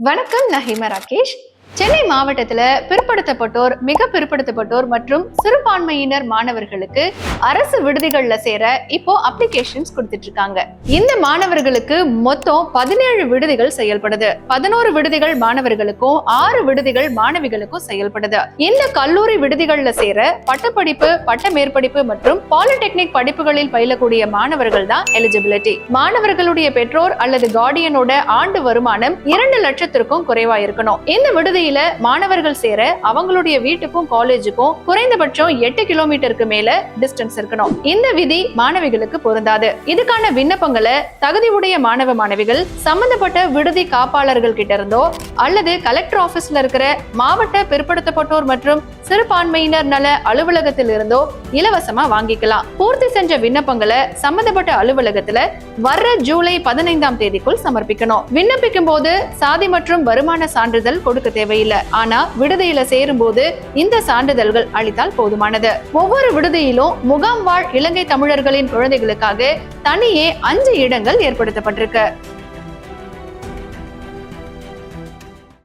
வணக்கம் நான் ஹேமா ராகேஷ் சென்னை மாவட்டத்துல பிற்படுத்தப்பட்டோர் மிக பிற்படுத்தப்பட்டோர் மற்றும் சிறுபான்மையினர் மாணவர்களுக்கு அரசு விடுதிகள்ல சேர இப்போ அப்ளிகேஷன்ஸ் கொடுத்துட்டு இருக்காங்க. இந்த மாணவர்களுக்கு மொத்தம் பதினேழு விடுதிகள் செயல்படுது. பதினோரு விடுதிகள் மாணவர்களுக்கும் ஆறு விடுதிகள் மாணவிகளுக்கும் செயல்படுது. இந்த கல்லூரி விடுதிகள்ல சேர பட்டப்படிப்பு பட்ட மேற்படிப்பு மற்றும் பாலிடெக்னிக் படிப்புகளில் பயிலக்கூடிய மாணவர்கள் தான் எலிஜிபிலிட்டி மாணவர்களுடைய பெற்றோர் அல்லது கார்டியனோட ஆண்டு வருமானம் இரண்டு லட்சத்திற்கும் குறைவா இருக்கணும். இந்த விடுதியில் மாணவர்கள் சேர அவங்களுடைய வீட்டுக்கும் காலேஜுக்கும் குறைந்தபட்சம் எட்டு கிலோமீட்டருக்கு மேல டிஸ்டன்ஸ் இருக்கணும். இந்த விதி மாணவிகளுக்கு பொருந்தாது. இதுக்கான விண்ணப்பங்களை தகுதி உடைய மாணவ மாணவிகள் சம்பந்தப்பட்ட விடுதி காப்பாளர்கள் கிட்ட இருந்தோ அல்லது கலெக்டர் ஆபீஸ்ல இருக்கிற மாவட்ட பிற்படுத்தப்பட்டோர் மற்றும் சிறுபான்மையினர் நல அலுவலகத்தில் இருந்தோ இலவசமா வாங்கிக்கலாம். பூர்த்தி செஞ்ச விண்ணப்பங்களை சம்பந்தப்பட்ட அலுவலகத்துல வர்ற ஜூலை பதினைந்தாம் தேதிக்குள் சமர்ப்பிக்கணும். விண்ணப்பிக்கும் போது சாதி மற்றும் வருமான சான்றிதழ் கொடுக்க தேவை தேவையில்லை. ஆனா விடுதியில சேரும் போது இந்த சான்றிதழ்கள் அளித்தால் போதுமானது. ஒவ்வொரு விடுதியிலும் முகாம் வாழ் இலங்கை தமிழர்களின் குழந்தைகளுக்காக தனியே அஞ்சு இடங்கள் ஏற்படுத்தப்பட்டிருக்கு.